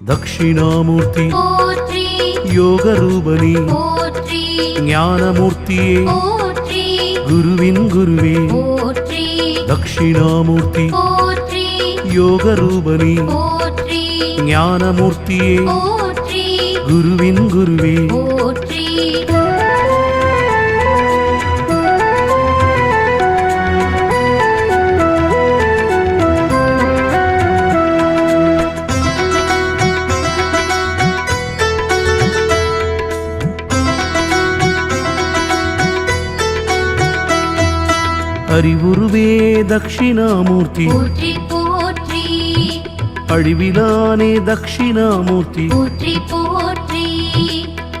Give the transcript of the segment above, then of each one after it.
தட்சிணாமூர்த்தி போற்றி யோகரூபனே ஞானமூர்த்தியே குருவின் குருவே போற்றி யோகரூபனே ஞானமூர்த்தியே குருவின் குருவே அறிவுருவே தட்சிணாமூர்த்தி போற்றி போற்றி. அழிவிலானே தட்சிணாமூர்த்தி போற்றி போற்றி.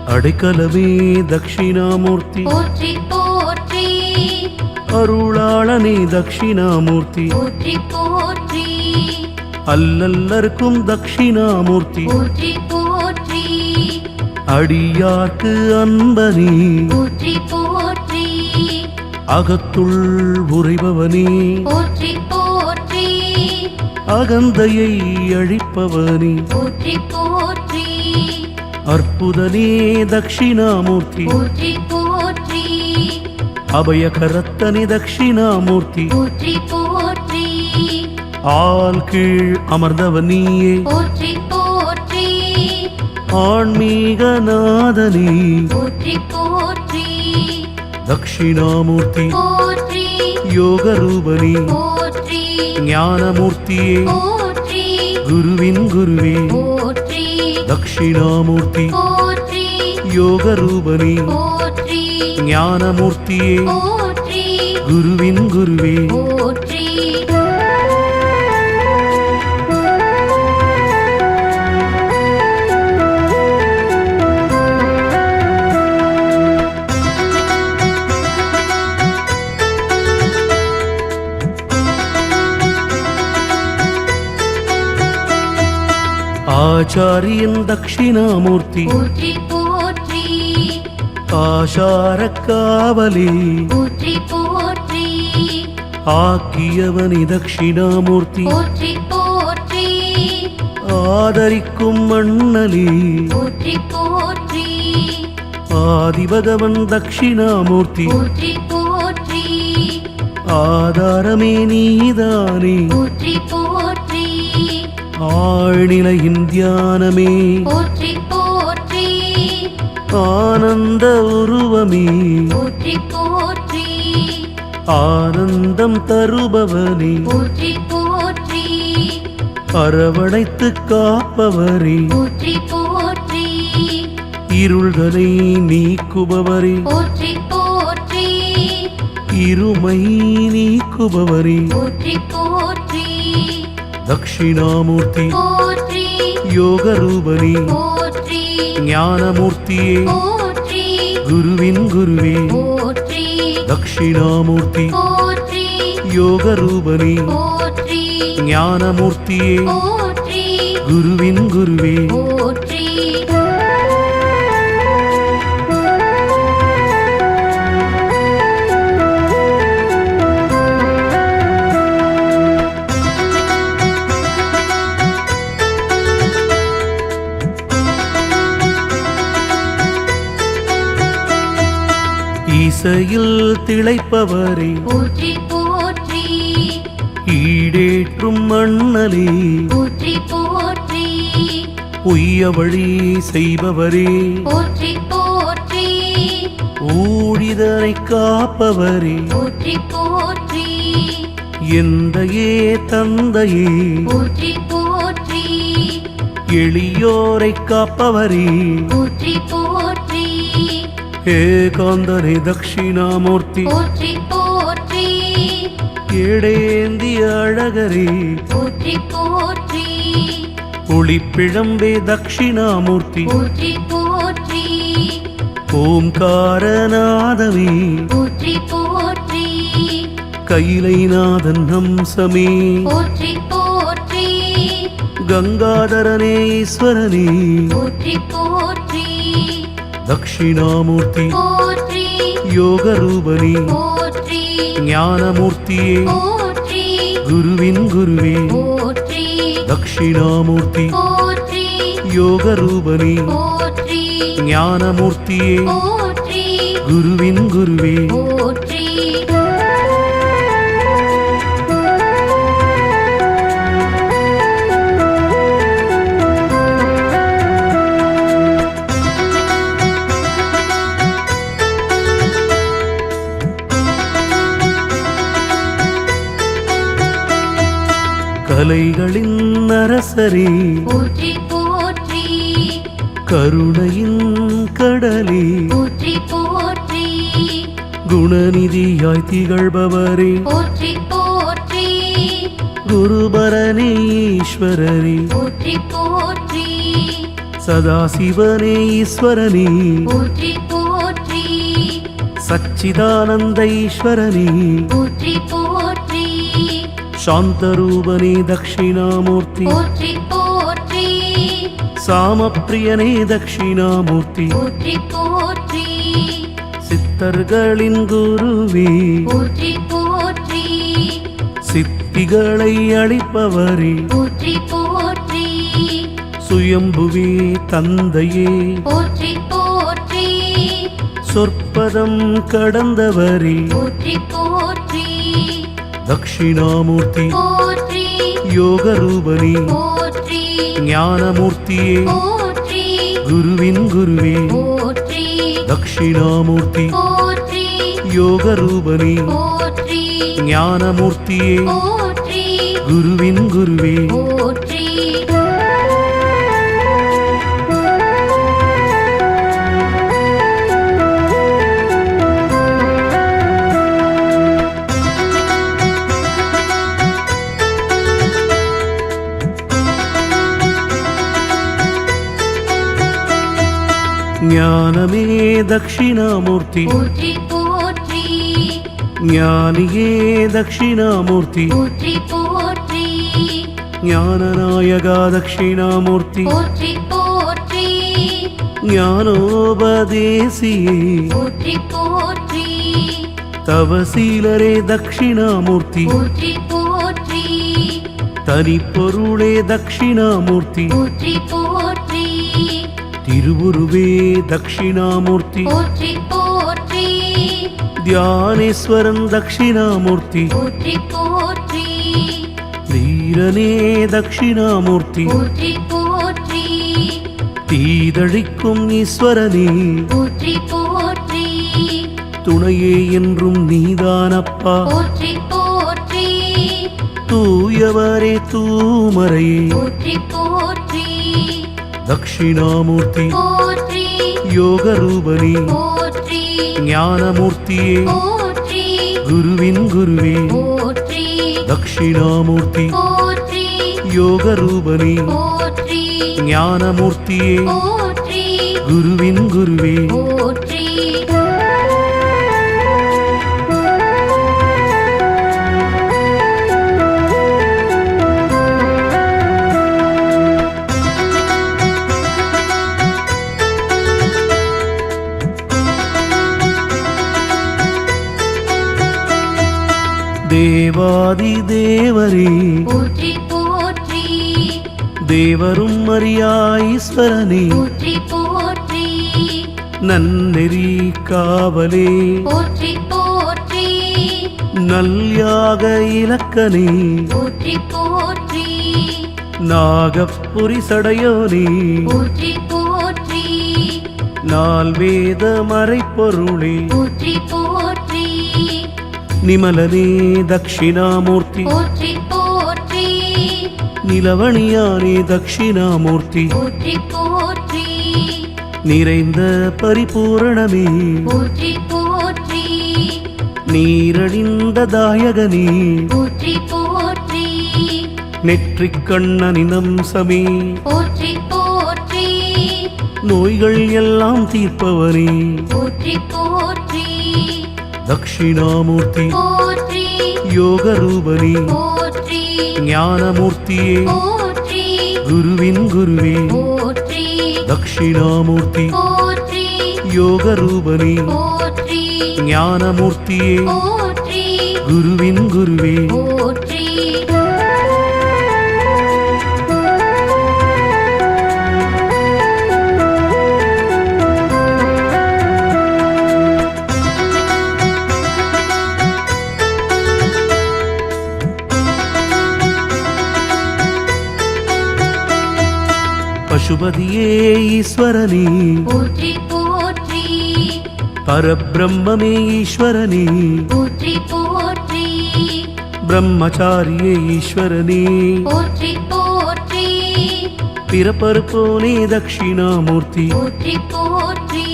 அடைக்கலவே தட்சிணாமூர்த்தி போற்றி போற்றி. அருளாளனே தட்சிணாமூர்த்தி போற்றி போற்றி. அல்லல்லருக்கும் தட்சிணாமூர்த்தி போற்றி போற்றி. அடியார்க்கு அன்பனே. போற்றி போற்றி அகத்துள் உறைபவனே. போற்றி போற்றி. அகந்தையை அழிப்பவனே. போற்றி போற்றி. அற்புதனே தட்சிணாமூர்த்தி போற்றி போற்றி. அபயகரத்தனே தட்சிணாமூர்த்தி போற்றி போற்றி. ஆள் கீழ் அமர்ந்தவனியே போற்றி போற்றி. ஆன்மீக நாதனே. போற்றி போற்றி தட்சிணாமூர்த்தி யோகரூபனே ஞானமூர்த்தியே குருவின் குருவே தட்சிணாமூர்த்தி யோகரூபனே ஞானமூர்த்தியே குருவின் குருவே ஆச்சாரியன் தட்சிணாமூர்த்தி போற்றி போற்றி. ஆசார காவலே போற்றி. போற்றி ஆக்கியவனி தட்சிணாமூர்த்தி போற்றி போற்றி. ஆதரிக்கும் மண்ணலே. போற்றி போற்றி. ஆதிபகவன் தட்சிணாமூர்த்தி போற்றி போற்றி. ஆதாரமே நீதானே. போற்றி ஆழ்நிலையின் தியானமே. போற்றி போற்றி ஆனந்த உருவமே. போற்றி போற்றி ஆனந்தம் தருபவனே. போற்றி போற்றி அரவணைத்து காப்பவரே. போற்றி போற்றி இருள்களை நீக்குபவரே. போற்றி போற்றி இருமை நீக்குபவரே. போற்றி போற்றி தட்சிணாமூர்த்தி யோகரூபனே ஞானமூர்த்தியே குருவின் குருவே தட்சிணாமூர்த்தி யோகரூபனே ஞானமூர்த்தியே குருவின் குருவே இசையில் திளைப்பவரே. போற்றி போற்றி. ஈடேற்றும் மண்ணலே போற்றி போற்றி. பொய்ய வழி செய்பவரே. போற்றி போற்றி. ஊழிதனை காப்பவரே. போற்றி. போற்றி எந்தையே தந்தையே. போற்றி போற்றி. எளியோரை காப்பவரே. போற்றி போற்றி ஏகாந்தனே தட்சிணாமூர்த்தி போற்றி போற்றி ஏடேந்திய அழகரே போற்றி போற்றி ஒளிப்பிழம்பே தட்சிணாமூர்த்தி போற்றி போற்றி ஓம்காரநாதமே போற்றி போற்றி கைலைநாதன் ஹம்சமே போற்றி போற்றி கங்காதரனே ஈஸ்வரனே போற்றி போற்றி தட்சிணாமூர்த்தி போற்றி யோகரூபனே ஞானமூர்த்தியே குருவின் குருவே போற்றி தட்சிணாமூர்த்தி போற்றி யோக ரூபனே போற்றி ஞானமூர்த்தியே குருவின் குருவே கலைகளின் அரசரே போற்றி போற்றி. கருணையின் கடலே போற்றி போற்றி. குணநிதியாய் திகழ்பவரே போற்றி போற்றி. குருபரனே ஈஸ்வரரே போற்றி. போற்றி சதாசிவனே ஈஸ்வரனே போற்றி போற்றி. சச்சிதானந்த ஈஸ்வரனே போற்றி போற்றி போற்றி போற்றி. சாமப்பிரியனே தட்சிணாமூர்த்தி போற்றி போற்றி. சித்தர்களின் குருவே. போற்றி போற்றி. சித்திகளை அளிப்பவரே. போற்றி போற்றி. சுயம்புவே தந்தையே. போற்றி போற்றி. சொற்பதம் கடந்தவரே. போற்றி போற்றி தட்சிணாமூர்த்தி போற்றி யோக ரூபனே போற்றி ஞானமூர்த்தியே குருவின் குருவே தட்சிணாமூர்த்தி போற்றி யோக ரூபனே போற்றி ஞானமூர்த்தியே குருவின் குருவே தட்சிணாமூர்த்தி போற்றி போற்றி ஞானியே தட்சிணாமூர்த்தி போற்றி போற்றி ஞானநாயகா தட்சிணாமூர்த்தி போற்றி போற்றி ஞானோபதேசியே போற்றி போற்றி தவசீலரே தட்சிணாமூர்த்தி போற்றி போற்றி தனிப்பொருளே தட்சிணாமூர்த்தி போற்றி போற்றி திருவுருவே தட்சிணாமூர்த்தி போற்றி போற்றி தியானேஸ்வரன் தட்சிணாமூர்த்தி போற்றி போற்றி தீரனே தட்சிணாமூர்த்தி போற்றி போற்றி தீதழிக்கும் ஈஸ்வரனே. போற்றி போற்றி துணையே என்றும் நீதானப்பா. போற்றி போற்றி தூயவரே தூமரையே. போற்றி தட்சிணாமூர்த்தி போற்றி யோக ரூபனே போற்றி ஞானமூர்த்தியே குருவின் குருவே தட்சிணாமூர்த்தி போற்றி யோக ரூபனே போற்றி ஞானமூர்த்தியே குருவின் குருவே தேவாதி தேவரே. போற்றி போற்றி. தேவரும் அறியா ஈஸ்வரனே. போற்றி போற்றி. நன்னெறி காவலே. போற்றி போற்றி. நல்யாக இலக்கனே. போற்றி போற்றி. நாகப்புரி சடையோனே. போற்றி போற்றி. நால் வேத மறைப்பொருளே. போற்றி போற்றி. நிமலனே தட்சிணாமூர்த்தி போற்றி போற்றி. நிலவணியானே தட்சிணாமூர்த்தி போற்றி போற்றி. நிறைந்த பரிபூரணமே. போற்றி போற்றி. நீரழிந்த தாயகனே. போற்றி போற்றி. நெற்றிக் கண்ணனின் அம்சமே போற்றி போற்றி. நோய்கள் எல்லாம் தீர்ப்பவனே. போற்றி போற்றி தட்சிணாமூர்த்தி யோக ரூபனே ஞானமூர்த்தியே குருவின் குருவே தட்சிணாமூர்த்தி யோக ரூபனே ஞானமூர்த்தியே குருவின் குருவே ஈஸ்வரனே. போற்றி போற்றி. பரபிரம்மே ஈஸ்வரனே. போற்றி போற்றி. பிரம்மச்சாரியே ஈஸ்வரனே. போற்றி போற்றி. பிறப்பறுப்போனே தட்சிணாமூர்த்தி. போற்றி போற்றி.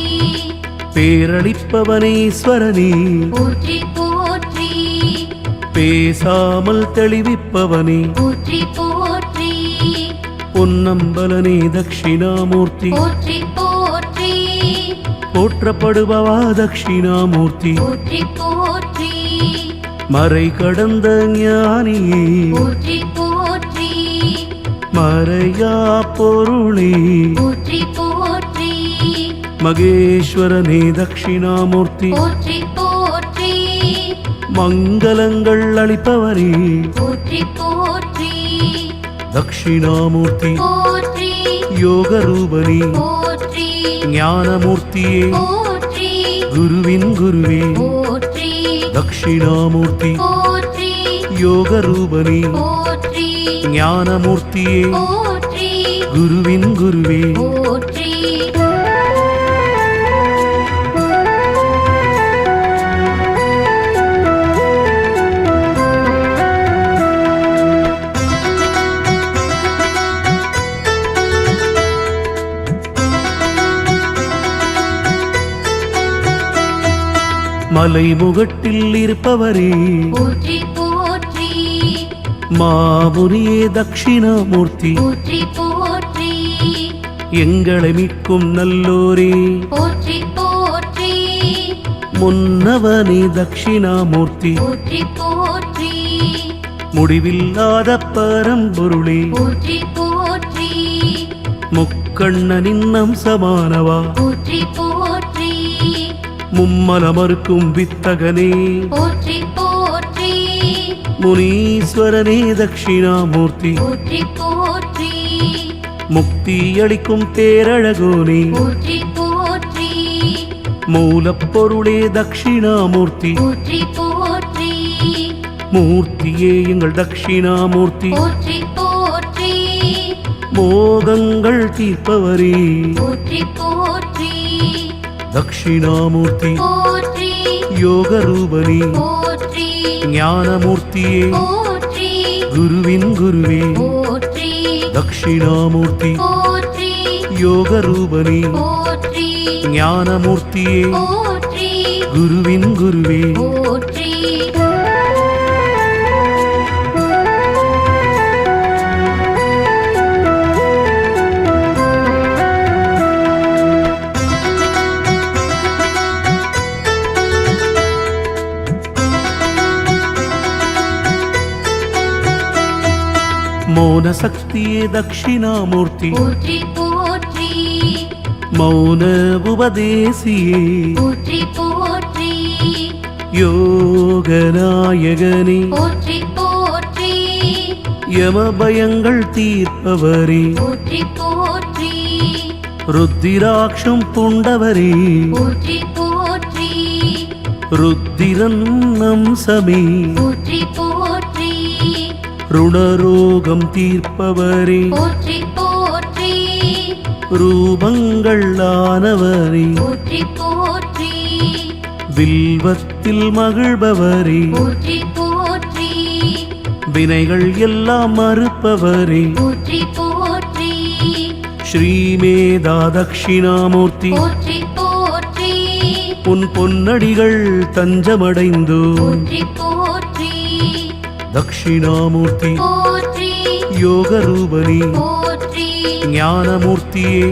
பேரளிப்பவனே ஈஸ்வரனே. போற்றி போற்றி. பேசாமல் தெளிவிப்பவனே. போற்றி பொன்னம்பலனே தட்சிணாமூர்த்தி போற்றி போற்றி. போற்றப்படுபவா தட்சிணாமூர்த்தி போற்றி போற்றி. மறை கடந்த ஞானியே. போற்றி போற்றி. மறையா பொருளே. போற்றி போற்றி. மகேஸ்வரனே தட்சிணாமூர்த்தி போற்றி போற்றி. மங்களங்கள் அளிப்பவரே. போற்றி போற்றி தட்சிணாமூர்த்தி யோக ரூபனே ஞானமூர்த்தியே குருவின் குருவே தட்சிணாமூர்த்தி யோக ரூபனே ஞானமூர்த்தியே குருவின் குருவே மலைமுகட்டில் இருப்பவரே. போற்றி. போற்றி மாமுனியே தட்சிணாமூர்த்தி போற்றி போற்றி. எங்களை மீட்கும் நல்லோரே. போற்றி போற்றி. முன்னவனே தட்சிணாமூர்த்தி போற்றி போற்றி. முடிவில்லாத பரம்பொருளே. போற்றி போற்றி. முக்கண்ணனின் அம்சமானவா. போற்றி போற்றி. மும்மலமறுக்கும் வித்தகனே. போற்றி போற்றி. முனீஸ்வரனே தட்சிணாமூர்த்தி போற்றி போற்றி. முக்தி அளிக்கும் பேரழகோனே போற்றி போற்றி. மூலப்பொருளே தட்சிணாமூர்த்தி போற்றி போற்றி. மூர்த்தியே எங்கள் தட்சிணாமூர்த்தி போற்றி போற்றி. மோகங்கள் தீர்ப்பவரே. போற்றி போற்றி தட்சிணாமூர்த்தி யோக ரூபனே ஞானமூர்த்தியே குருவின் குருவே தட்சிணாமூர்த்தி யோக ரூபனே ஞானமூர்த்தியே குருவின் குருவே போற்றி மௌன சக்தியே தட்சிணாமூர்த்தி போற்றி போற்றி. மௌன உபதேசியே. போற்றி போற்றி. யோகநாயகனே. போற்றி போற்றி. யம பயங்கள் தீர்ப்பவரே. போற்றி போற்றி. ருத்திராட்சம் பூண்டவரே. போற்றி போற்றி. ருத்திரன் போற்றி போற்றி ருணரோகம் தீர்ப்பவரே. போற்றி போற்றி. ரூபங்கள் ஆனவரே. போற்றி போற்றி. வில்வத்தில் மகிழ்பவரே. போற்றி போற்றி. வினைகள் எல்லாம் மறுப்பவரே போற்றி போற்றி. ஸ்ரீமேதா தட்சிணாமூர்த்தி போற்றி போற்றி. உன் பொன்னடிகள் தஞ்சமடைந்தோ போற்றி போற்றி தட்சிணாமூர்த்தி போற்றி. யோக ரூபனே போற்றி. ஞானமூர்த்தியே.